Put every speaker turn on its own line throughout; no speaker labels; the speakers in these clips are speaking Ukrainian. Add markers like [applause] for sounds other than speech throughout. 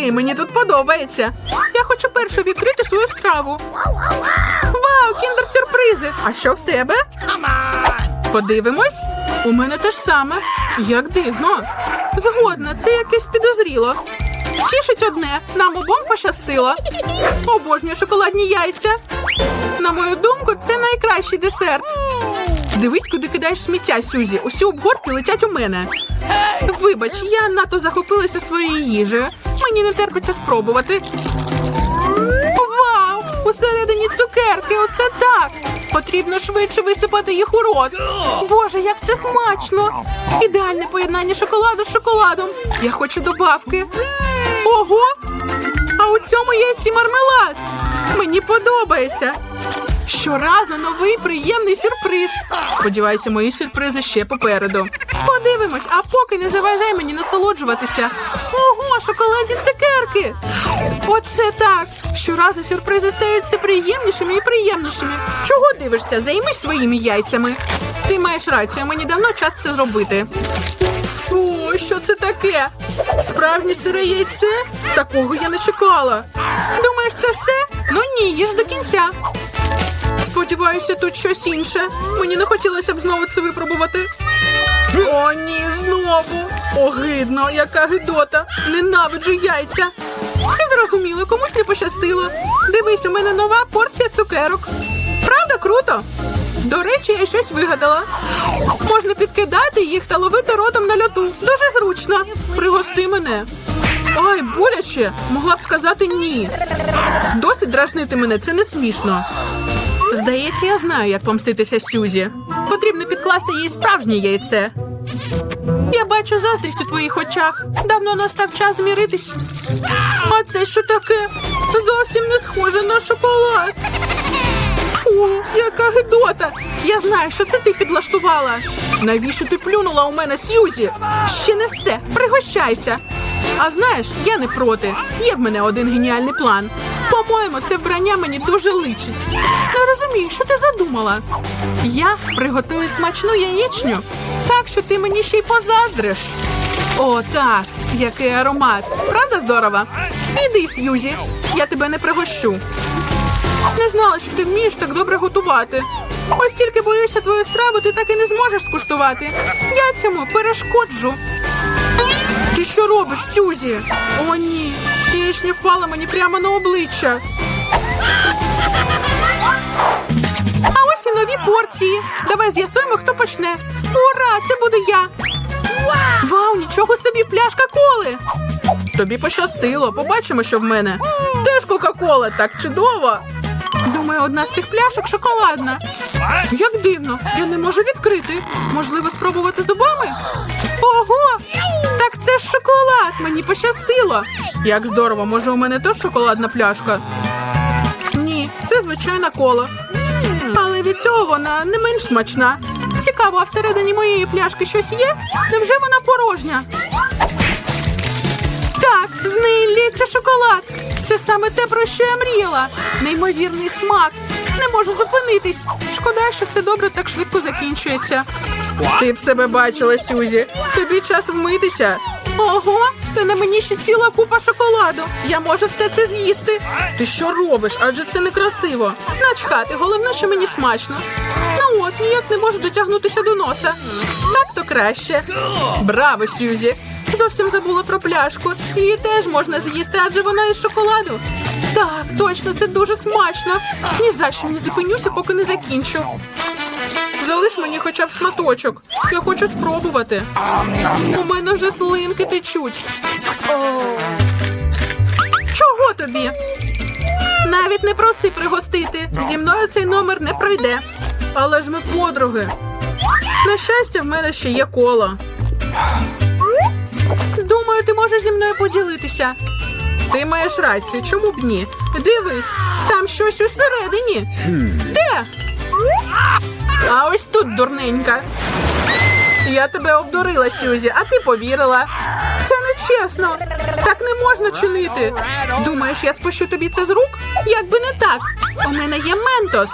ти, мені тут подобається. Я хочу першу відкрити свою страву. Вау, кіндер-сюрпризи! А що в тебе? Подивимось. У мене те ж саме. Як дивно. Згодна, це якесь підозріло. Тішить одне, нам обом пощастило. Обожнюю шоколадні яйця. На мою думку, це найкращий десерт. Дивись, куди кидаєш сміття, Сюзі. Усі обгортки летять у мене. Вибач, я надто захопилася своєю їжею. Мені не терпиться спробувати. Вау! Усередині цукерки, оце так! Потрібно швидше висипати їх у рот. Боже, як це смачно! Ідеальне поєднання шоколаду з шоколадом. Я хочу добавки. Ого! А у цьому яйці мармелад. Мені подобається. Щоразу новий приємний сюрприз. Сподіваюся, мої сюрпризи ще попереду. Подивимось, а поки не заважай мені насолоджуватися. Ого, шоколадні цукерки! Оце так! Щоразу сюрпризи стають все приємнішими і приємнішими. Чого дивишся? Займись своїми яйцями. Ти маєш рацію, мені давно час це зробити. Фу, що це таке? Справжнє сире яйце? Такого я не чекала. Думаєш, це все? Ну ні, їж до кінця. Сподіваюся, тут щось інше. Мені не хотілося б знову це випробувати. О, ні, знову. Огидно, яка гидота. Ненавиджу яйця. Все зрозуміло, комусь не пощастило. Дивись, у мене нова порція цукерок. Правда, круто? До речі, я щось вигадала. Можна підкидати їх та ловити ротом на льоту. Дуже зручно. Пригости мене. Ай, боляче. Могла б сказати ні. Досить дражнити мене, це не смішно. Здається, я знаю, як помститися Сюзі. Потрібно підкласти їй справжнє яйце. Я бачу заздрість у твоїх очах. Давно настав час зміритись. А це що таке? Зовсім не схоже на шоколад. Фу, яка гидота! Я знаю, що це ти підлаштувала. Навіщо ти плюнула у мене Сьюзі? Ще не все, пригощайся. А знаєш, я не проти. Є в мене один геніальний план. По-моєму, це вбрання мені дуже личить. Не розумію, що ти задумала. Я приготую смачну яєчню, так що ти мені ще й позаздриш. О, так, який аромат. Правда здорово? Іди, Сьюзі, я тебе не пригощу. Не знала, що ти вмієш так добре готувати. Ось тільки боюся твою страву, ти так і не зможеш скуштувати. Я цьому перешкоджу. Ти що робиш, Сюзі? О, ні. Яєчня впала мені прямо на обличчя. А ось і нові порції. Давай з'ясуємо, хто почне. Ура! Це буду я. Вау, нічого собі пляшка коли. Тобі пощастило. Побачимо, що в мене. Теж Кока-Кола, так чудово. Думаю, одна з цих пляшок шоколадна. Як дивно, я не можу відкрити. Можливо, спробувати зубами? Ого! Це ж шоколад! Мені пощастило. Як здорово, може, у мене теж шоколадна пляшка? Ні, це звичайна кола. Але від цього вона не менш смачна. Цікаво, а всередині моєї пляшки щось є? Невже вона порожня? Так, з неї лється шоколад. Це саме те, про що я мріяла. Неймовірний смак. Не можу зупинитись. Шкода, що все добре так швидко закінчується. Ти б себе бачила, Сюзі. Тобі час вмитися. Ого, та на мені ще ціла купа шоколаду. Я можу все це з'їсти. Ти що робиш? Адже це некрасиво. Начхати, головне, що мені смачно. Ну от, ніяк не можу дотягнутися до носа. Так то краще. Браво, Сюзі! Зовсім забула про пляшку. Її теж можна з'їсти, адже вона із шоколаду. Так, точно, це дуже смачно. Ні за що не зупинюся, поки не закінчу. Залиш мені хоча б шматочок. Я хочу спробувати. У мене вже слинки течуть. Чого тобі? Навіть не проси пригостити. Зі мною цей номер не пройде. Але ж ми подруги. На щастя, в мене ще є коло. Думаю, ти можеш зі мною поділитися. Ти маєш рацію, чому б ні? Дивись, там щось усередині. Де? А ось тут дурненька. Я тебе обдурила, Сюзі, а ти повірила. Це нечесно. Так не можна чинити. Думаєш, я спущу тобі це з рук? Як би не так. У мене є ментос.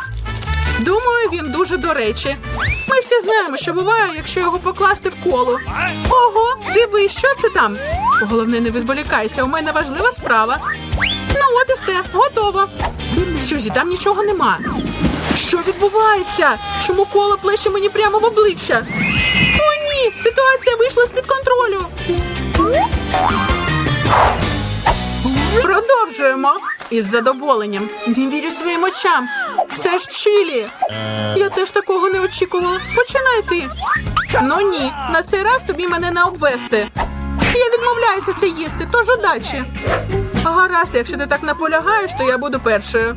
Думаю, він дуже до речі. Ми всі знаємо, що буває, якщо його покласти в коло. Ого, дивись, що це там? Головне, не відволікайся, у мене важлива справа. Ну от і все, готово. Сюзі, там нічого нема. Що відбувається? Чому коло плеще мені прямо в обличчя? О, ні! Ситуація вийшла з-під контролю. Продовжуємо. Із задоволенням. Не вірю своїм очам. Це ж чилі. Я теж такого не очікувала. Починай ти. Ну ні, на цей раз тобі мене не обвести. Я відмовляюся це їсти, тож удачі. Гаразд, якщо ти так наполягаєш, то я буду першою.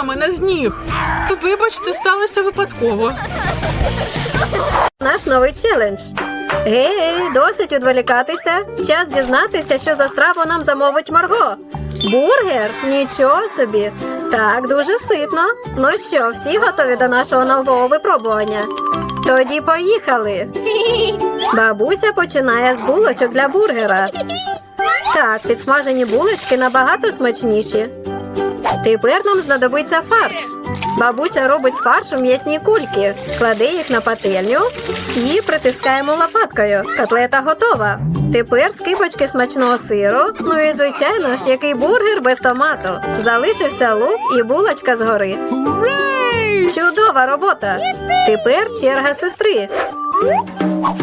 Ти мене з ніг. Вибач, це сталося випадково.
Наш новий челендж. Гей, досить відволікатися. Час дізнатися, що за страву нам замовить Марго. Бургер? Нічого собі. Так, дуже ситно. Ну що, всі готові до нашого нового випробування? Тоді поїхали. Бабуся починає з булочок для бургера. Так, підсмажені булочки набагато смачніші. Тепер нам знадобиться фарш. Бабуся робить з фаршу м'ясні кульки, кладе їх на пательню і притискаємо лопаткою. Котлета готова. Тепер скипочки смачного сиру. Ну і звичайно ж, який бургер без томату. Залишився лук і булочка згори. Чудова робота. Тепер черга сестри.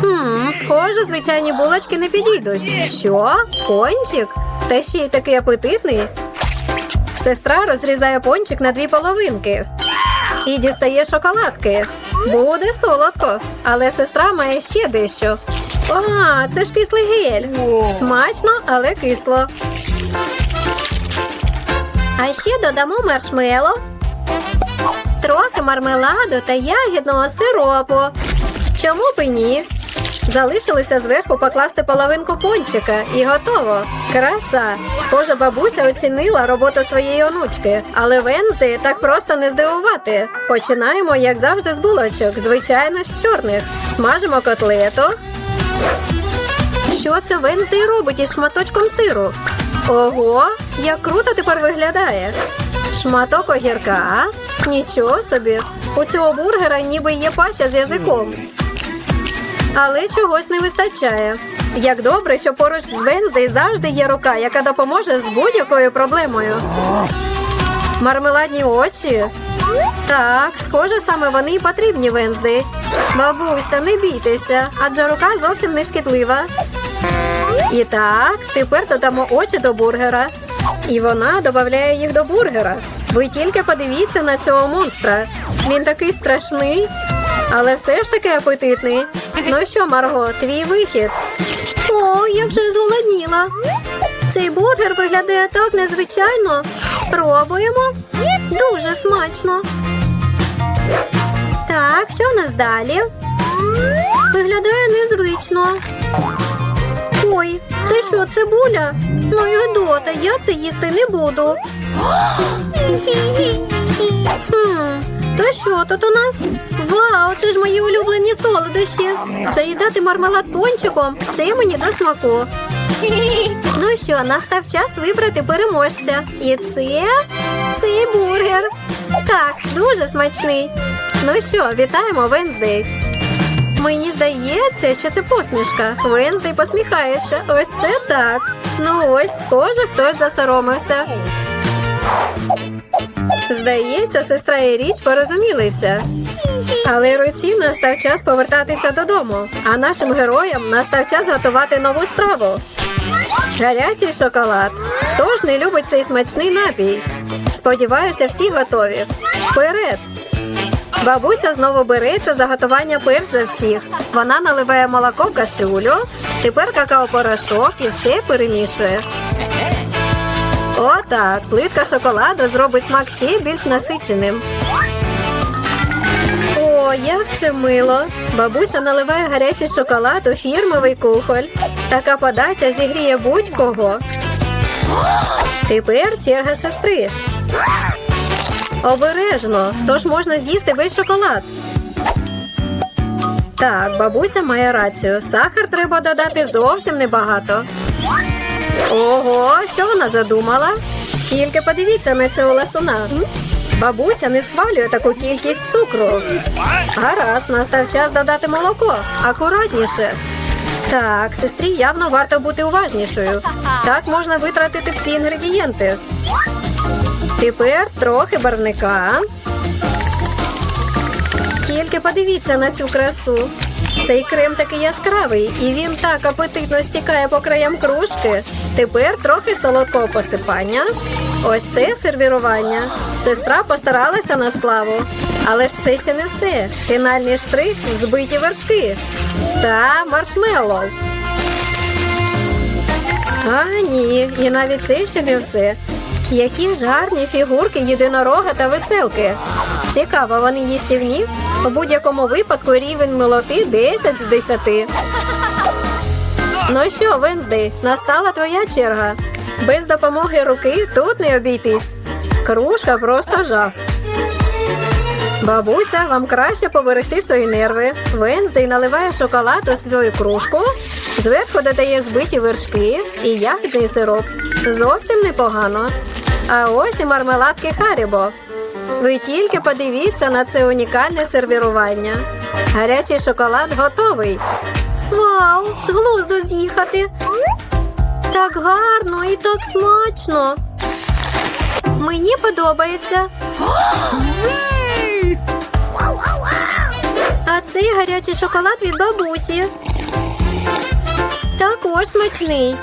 Хм, схоже, звичайні булочки не підійдуть. Що? Пончик? Та ще й такий апетитний. Сестра розрізає пончик на дві половинки і дістає шоколадки. Буде солодко, але сестра має ще дещо. А, це ж кислий гель. Смачно, але кисло. А ще додамо маршмело, трохи мармеладу та ягідного сиропу. Чому б і ні? Залишилося зверху покласти половинку пончика і готово. Краса! Схоже, бабуся оцінила роботу своєї онучки, але Вензди так просто не здивувати. Починаємо, як завжди, з булочок, звичайно, з чорних. Смажимо котлету. Що це Венздей робить із шматочком сиру? Ого, як круто тепер виглядає. Шматок огірка. Нічого собі. У цього бургера ніби є паща з язиком. Але чогось не вистачає. Як добре, що поруч з Венздей завжди є рука, яка допоможе з будь-якою проблемою. Мармеладні очі. Так, схоже, саме вони і потрібні Венздей. Бабуся, не бійтеся, адже рука зовсім не шкідлива. І так, тепер додамо очі до бургера. І вона додає їх до бургера. Ви тільки подивіться на цього монстра. Він такий страшний, але все ж таки апетитний. Ну що, Марго, твій вихід? О, як же зголодніла. Цей бургер виглядає так незвичайно. Спробуємо. Дуже смачно. Так, що в нас далі? Виглядає незвично. Ой, це що, цибуля? Ну і Гедота, я це їсти не буду. Хм, То що тут у нас? Вау, це ж мої улюблені солодощі. Заїдати мармелад пончиком. Це мені до смаку. [laughs] Ну що, настав час вибрати переможця. І це цей бургер. Так, дуже смачний. Ну що, вітаємо Венздей. Мені здається, що це посмішка. Венздей посміхається. Ось це так. Ну ось, схоже, хтось засоромився. Здається, сестра і річ порозумілися. Але руці настав час повертатися додому, а нашим героям настав час готувати нову страву. Гарячий шоколад. Хто ж не любить цей смачний напій? Сподіваюся, всі готові. Вперед! Бабуся знову береться за готування перш за всіх. Вона наливає молоко в кастрюлю, тепер какао-порошок і все перемішує. Отак, плитка шоколаду зробить смак ще більш насиченим. О, як це мило! Бабуся наливає гарячий шоколад у фірмовий кухоль. Така подача зігріє будь-кого. Тепер черга сестри. Обережно, тож можна з'їсти весь шоколад. Так, бабуся має рацію. Сахар треба додати зовсім небагато. Ого, що вона задумала? Тільки подивіться на цього ласуна. Бабуся не схвалює таку кількість цукру. Гаразд, настав час додати молоко. Акуратніше. Так, сестрі явно варто бути уважнішою. Так можна витратити всі інгредієнти. Тепер трохи барвника. Тільки подивіться на цю красу. Цей крем такий яскравий, і він так апетитно стікає по краям кружки. Тепер трохи солодкого посипання. Ось це сервірування. Сестра постаралася на славу. Але ж це ще не все. Фінальний штрих збиті вершки та маршмеллоу. А, ні, і навіть це ще не все. Які ж гарні фігурки єдинорога та веселки. Цікаво, вони їстівні? У будь-якому випадку рівень милоти 10 з 10. Ну що, Венздей, настала твоя черга. Без допомоги руки тут не обійтись. Кружка просто жах. Бабуся, вам краще поберегти свої нерви. Венздей наливає шоколад у свою кружку, зверху додає збиті вершки і ягідний сироп. Зовсім непогано. А ось і мармеладки Харібо. Ви тільки подивіться на це унікальне сервірування. Гарячий шоколад готовий. Вау! З глузду з'їхати. Так гарно і так смачно. Мені подобається. А цей гарячий шоколад від бабусі. Також смачний.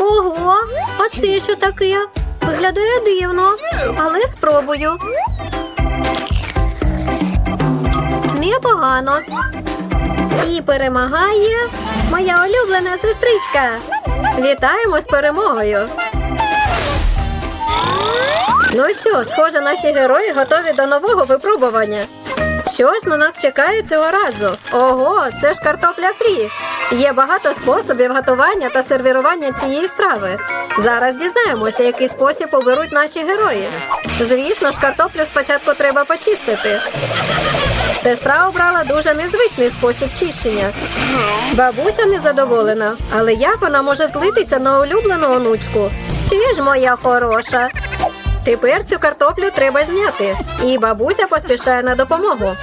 Ого, а це що таке? Виглядає дивно, але спробую. Непогано. І перемагає моя улюблена сестричка. Вітаємо з перемогою. Ну що, схоже, наші герої готові до нового випробування. Що ж на нас чекає цього разу? Ого, це ж картопля фрі. Є багато способів готування та сервірування цієї страви. Зараз дізнаємося, який спосіб оберуть наші герої. Звісно ж, картоплю спочатку треба почистити. Сестра обрала дуже незвичний спосіб чищення. Бабуся незадоволена, але як вона може злитися на улюблену онучку? Ти ж моя хороша. Тепер цю картоплю треба зняти, і бабуся поспішає на допомогу.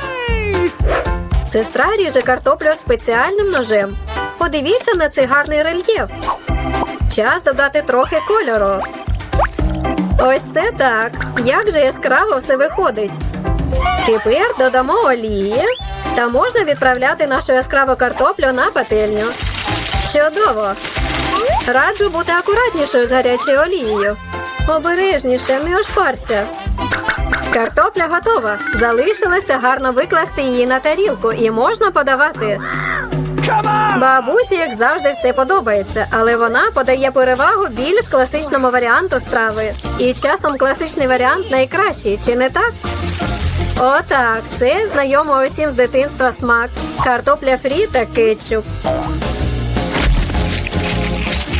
Сестра ріже картоплю спеціальним ножем. Подивіться на цей гарний рельєф. Час додати трохи кольору. Ось це так. Як же яскраво все виходить. Тепер додамо олії та можна відправляти нашу яскраву картоплю на пательню. Чудово! Раджу бути акуратнішою з гарячою олією. Обережніше, не ошпарся. Картопля готова. Залишилося гарно викласти її на тарілку і можна подавати. Бабусі, як завжди, все подобається, але вона подає перевагу більш класичному варіанту страви. І часом класичний варіант найкращий, чи не так? Отак, це знайомо усім з дитинства смак. Картопля фрі та кетчуп.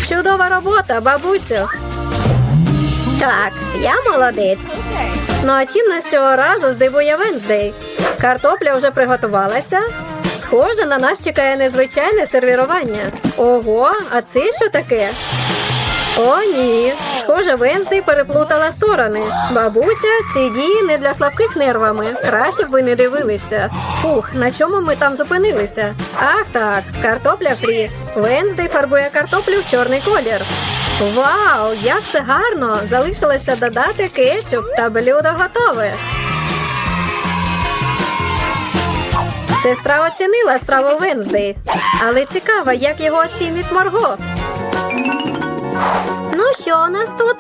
Чудова робота, бабусю. Так, я молодець. Ну а чим нас цього разу здивує Венздей? Картопля вже приготувалася. Схоже, на нас чекає незвичайне сервірування. Ого, а це що таке? О, ні. Схоже, Венздей переплутала сторони. Бабуся, ці дії не для слабких нервами. Краще б ви не дивилися. Фух, на чому ми там зупинилися? Ах так, картопля фрі. Венздей фарбує картоплю в чорний колір. Вау, як це гарно! Залишилося додати кетчуп та блюдо готове. Сестра оцінила страву Венздей, але цікаво, як його оцінить Марго. Ну що у нас тут?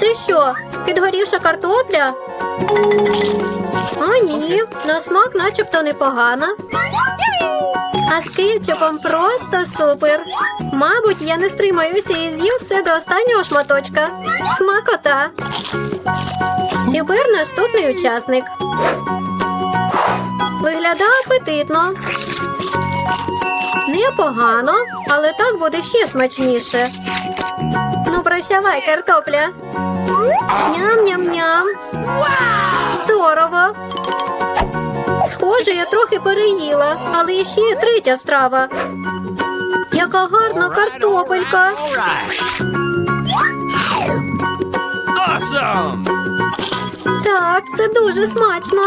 Це що? Підгорівша картопля? А ні, на смак начебто непогана. А з кетчупом просто супер. Мабуть, я не стримаюся і з'їм все до останнього шматочка. Смакота. Тепер наступний учасник. Виглядає апетитно. Непогано, але так буде ще смачніше. Ну, прощавай, картопля. Ням-ням-ням. Здорово. Схоже, я трохи переїла, але ще є третя страва. Яка гарна картопелька. Так, це дуже смачно.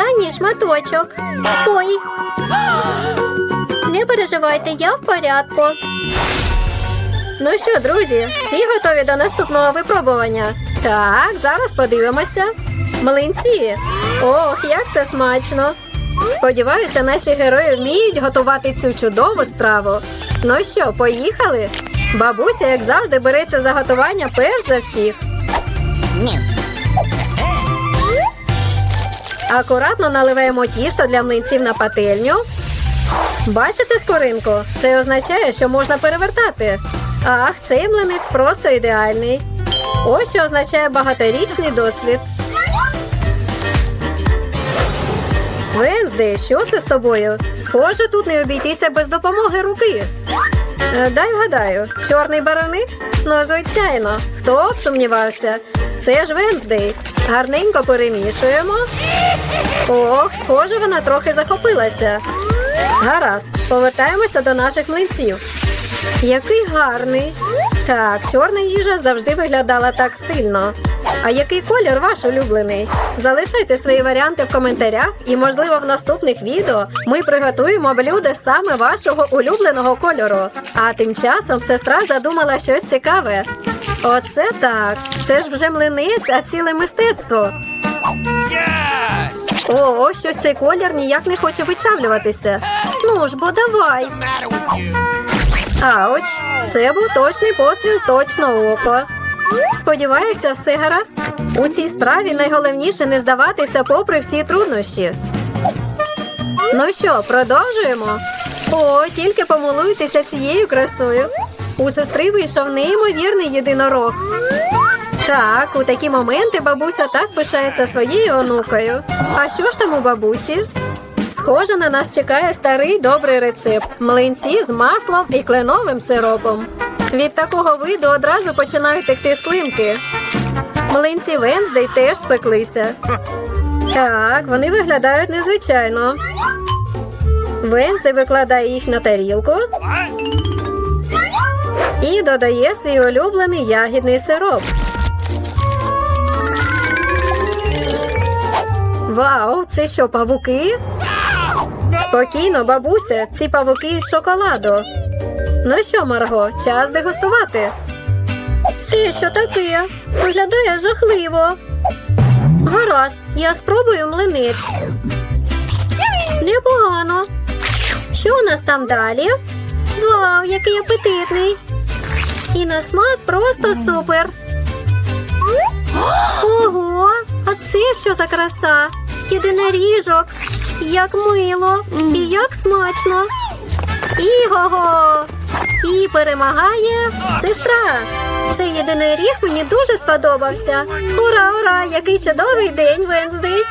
Останній шматочок. Ой. Не переживайте, я в порядку. Ну що, друзі, всі готові до наступного випробування? Так, зараз подивимося. Млинці. Ох, як це смачно. Сподіваюся, наші герої вміють готувати цю чудову страву. Ну що, поїхали? Бабуся, як завжди, береться за готування перш за всіх. Акуратно наливаємо тісто для млинців на пательню. Бачите скоринку? Це означає, що можна перевертати. Ах, цей млинець просто ідеальний. Ось що означає багаторічний досвід. Венздей, що це з тобою? Схоже, тут не обійтися без допомоги руки. Е, Дай гадаю, чорний бароник? Ну, звичайно, хто б сумнівався? Це ж Венздей. Гарненько перемішуємо. Ох, схоже, вона трохи захопилася. Гаразд, повертаємося до наших млинців. Який гарний. Так, чорна їжа завжди виглядала так стильно. А який колір ваш улюблений? Залишайте свої варіанти в коментарях, і, можливо, в наступних відео ми приготуємо блюдо саме вашого улюбленого кольору. А тим часом сестра задумала щось цікаве. Оце так. Це ж вже млинець, а ціле мистецтво.
Yes!
О, щось цей колір ніяк не хоче вичавлюватися. Ну ж, бо давай. Ауч, це був точний постріл точно око. Сподіваюся, все гаразд. У цій справі найголовніше не здаватися попри всі труднощі. Ну що, продовжуємо? О, тільки помилуйтеся цією красою. У сестри вийшов неймовірний єдинорог. Так, у такі моменти бабуся так пишається своєю онукою. А що ж там у бабусі? Схоже, на нас чекає старий добрий рецепт млинці з маслом і кленовим сиропом. Від такого виду одразу починають текти слинки. Млинці Венздей теж спеклися. Так, вони виглядають незвичайно. Венздей викладає їх на тарілку? І додає свій улюблений ягідний сироп. Вау, це що, павуки? Спокійно, бабуся, ці павуки із шоколаду. Ну що, Марго, час дегустувати. Це що таке? Виглядає жахливо. Гаразд, я спробую млинець. Непогано. Що у нас там далі? Вау, який апетитний! І на смак просто супер. Ого, а це що за краса? Єдиноріжок. Як мило і як смачно. Іго-го! І перемагає сестра. Цей єдиноріг мені дуже сподобався. Ура, ура! Який чудовий день, Венздей!